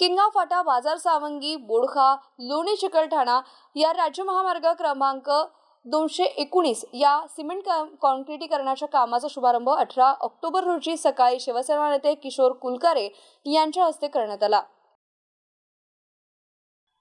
किनगाव फाटा बाजार सावंगी बोडखा लोणी चिकलठाणा या राज्य महामार्ग क्रमांक दोनशे एकोणीस या सिमेंट का- कॉन्क्रिटीकरणाच्या कामाचा शुभारंभ अठरा ऑक्टोबर रोजी सकाळी शिवसेना नेते किशोर कुलकरे यांच्या हस्ते करण्यात आला.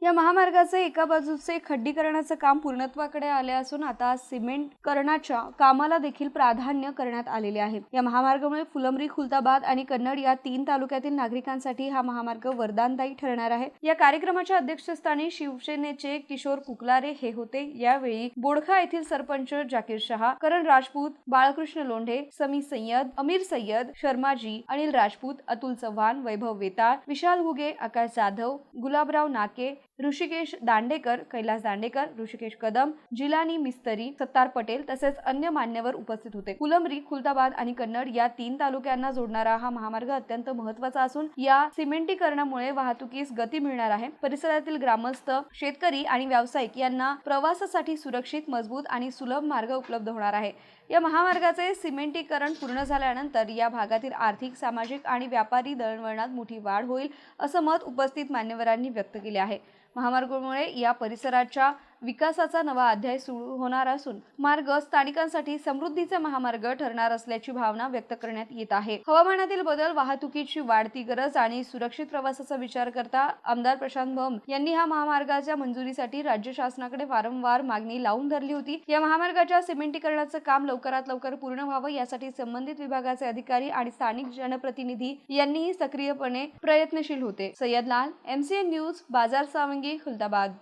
या महामार्गाचे एका बाजूचे खड्डीकरणाचं काम पूर्णत्वाकडे आले असून आता सिमेंटकरणाच्या कामाला देखील प्राधान्य करण्यात आलेले आहे. या महामार्गामुळे फुलंब्री खुलताबाद आणि कन्नड या तीन तालुक्यातील नागरिकांसाठी हा महामार्ग वरदानदायी ठरणार आहे. या कार्यक्रमाच्या अध्यक्षस्थानी शिवसेनेचे किशोर कुकलारे हे होते. यावेळी बोडखा येथील सरपंच जाकीर शहा करण राजपूत बाळकृष्ण लोंढे समी सय्यद अमीर सय्यद शर्माजी अनिल राजपूत अतुल चव्हाण वैभव वेताळ विशाल हुगे आकाश जाधव गुलाबराव नाके ऋषिकेश दांडेकर कैलास दांडेकर ऋषिकेश कदम जिलानी मिस्तरी सत्तार पटेल तसेच अन्य मान्यवर उपस्थित होते. कुलमरी खुलताबाद आणि कन्नड या तीन तालुक्यांना जोडणारा हा महामार्ग अत्यंत महत्त्वाचा असून या सिमेंटीकरणामुळे वाहतुकीस गती मिळणार आहे. परिसरातील ग्रामस्थ शेतकरी आणि व्यावसायिक यांना प्रवासासाठी सुरक्षित मजबूत आणि सुलभ मार्ग उपलब्ध होणार आहे. या महामार्गाचे सिमेंटीकरण पूर्ण झाल्यानंतर या भागातील आर्थिक सामाजिक आणि व्यापारी दळणवळणात मोठी वाढ होईल असं मत उपस्थित मान्यवरांनी व्यक्त केले आहे. महामार्गामुळे या परिसराच्या विकासाचा नवा अध्याय सुरू होणार असून मार्ग स्थानिकांसाठी समृद्धीचा महामार्ग ठरणार असल्याची भावना व्यक्त करण्यात येत आहे. हवामानातील बदल वाहतुकीची वाढती गरज आणि सुरक्षित प्रवासाचा विचार करता आमदार प्रशांत बम यांनी हा महामार्गाच्या मंजुरीसाठी राज्य शासनाकडे वारंवार मागणी लावून धरली होती. या महामार्गाच्या सिमेंटीकरणाचं काम लवकरात लवकर पूर्ण व्हावं यासाठी संबंधित विभागाचे अधिकारी आणि स्थानिक जनप्रतिनिधी यांनीही सक्रियपणे प्रयत्नशील होते. सय्यद लाल एमसीएन न्यूज बाजार सावंगी खुलताबाद.